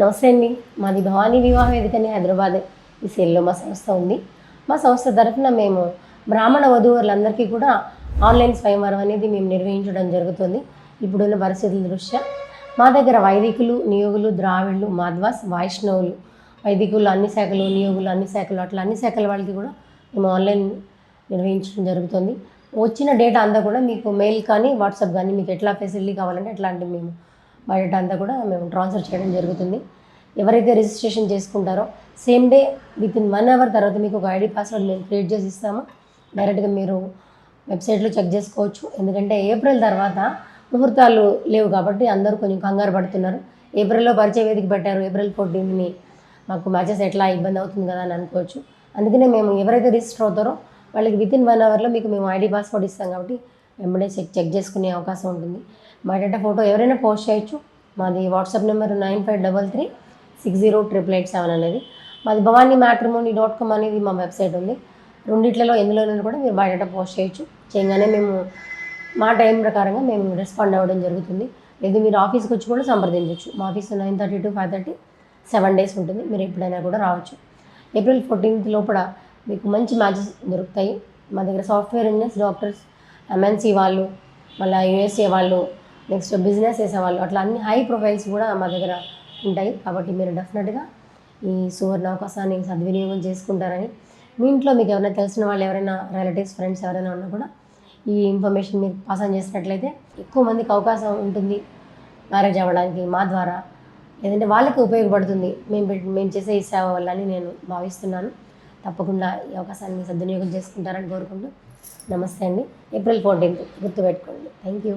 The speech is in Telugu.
నమస్తే అండి. మాది భవానీ వివాహ వేదికని హైదరాబాద్ ఈ సెల్లో మా సంస్థ ఉంది. మా సంస్థ తరఫున మేము బ్రాహ్మణ వధూవరులందరికీ కూడా ఆన్లైన్ స్వయంవరం అనేది మేము నిర్వహించడం జరుగుతుంది. ఇప్పుడున్న పరిస్థితుల దృష్ట్యా మా దగ్గర వైదికులు నియోగులు ద్రావిడులు మాధ్వాస్ వైష్ణవులు వైదికులు అన్ని శాఖలు నియోగులు అన్ని శాఖలు అట్లా అన్ని శాఖల వాళ్ళకి కూడా మేము ఆన్లైన్ నిర్వహించడం జరుగుతుంది. వచ్చిన డేటా అంతా కూడా మీకు మెయిల్ కానీ వాట్సాప్ కానీ మీకు ఎట్లా ఫెసిలిటీ కావాలంటే అట్లాంటివి మేము బయట అంతా కూడా మేము ట్రాన్స్ఫర్ చేయడం జరుగుతుంది. ఎవరైతే రిజిస్ట్రేషన్ చేసుకుంటారో same day within one hour తర్వాత మీకు ఒక ఐడి పాస్వర్డ్ మేము క్రియేట్ చేసి ఇస్తాము. డైరెక్ట్గా మీరు వెబ్సైట్లో చెక్ చేసుకోవచ్చు. ఎందుకంటే ఏప్రిల్ తర్వాత ముహూర్తాలు లేవు కాబట్టి అందరూ కొంచెం కంగారు పడుతున్నారు. ఏప్రిల్లో పరిచయ వేదిక పెట్టారు. ఏప్రిల్ ఫోర్టీన్ని మాకు మ్యాచెస్ ఎట్లా ఇబ్బంది అవుతుంది కదా అని అనుకోవచ్చు. అందుకనే మేము ఎవరైతే రిజిస్టర్ అవుతారో వాళ్ళకి విత్ ఇన్ వన్ అవర్లో మీకు మేము ఐడి పాస్వర్డ్ ఇస్తాం కాబట్టి వెంబడే చెక్ చెక్ చేసుకునే అవకాశం ఉంటుంది. మా డేటా ఫోటో ఎవరైనా పోస్ట్ చేయొచ్చు. మాది WhatsApp number nine five double three six zero triple eight seven అనేది. మాది భవానీ మ్యాట్రిమోనీ డాట్ కామ్ అనేది మా వెబ్సైట్ ఉంది. రెండిట్లలో ఎందులోనైనా కూడా మీరు బయోడేటా పోస్ట్ చేయొచ్చు. చేయగానే మేము మా టైం ప్రకారంగా మేము రెస్పాండ్ అవ్వడం జరుగుతుంది. లేదు మీరు ఆఫీస్కి వచ్చి కూడా సంప్రదించవచ్చు మా office nine thirty to five thirty seven days ఉంటుంది. మీరు ఎప్పుడైనా కూడా రావచ్చు. ఏప్రిల్ ఫోర్టీన్త్ లోపల మీకు మంచి మ్యాచెస్ దొరుకుతాయి. మా దగ్గర సాఫ్ట్వేర్ ఇంజనీర్స్ డాక్టర్స్ ఎంఎన్సీ వాళ్ళు మళ్ళీ యూఎస్ఏ వాళ్ళు నెక్స్ట్ బిజినెస్ చేసేవాళ్ళు అట్లా అన్ని హై ప్రొఫైల్స్ కూడా మా దగ్గర ఉంటాయి. కాబట్టి మీరు డెఫినెట్గా ఈ సువర్ణ అవకాశాన్ని సద్వినియోగం చేసుకుంటారని మీ ఇంట్లో మీకు ఎవరైనా తెలిసిన వాళ్ళు ఎవరైనా రిలేటివ్స్ ఫ్రెండ్స్ ఎవరైనా ఉన్నా కూడా ఈ ఇన్ఫర్మేషన్ మీరు పాస్ ఆన్ చేసినట్లయితే ఎక్కువ మందికి అవకాశం ఉంటుంది మ్యారేజ్ అవ్వడానికి మా ద్వారా. లేదంటే వాళ్ళకి ఉపయోగపడుతుంది. మేము మేము చేసే ఈ సేవ వల్ల అని నేను భావిస్తున్నాను. తప్పకుండా ఈ అవకాశాన్ని సద్వినియోగం చేసుకుంటారని కోరుకుంటూ నమస్తే అండి. ఏప్రిల్ ఫోర్టీన్త్ గుర్తుపెట్టుకోండి. Thank you.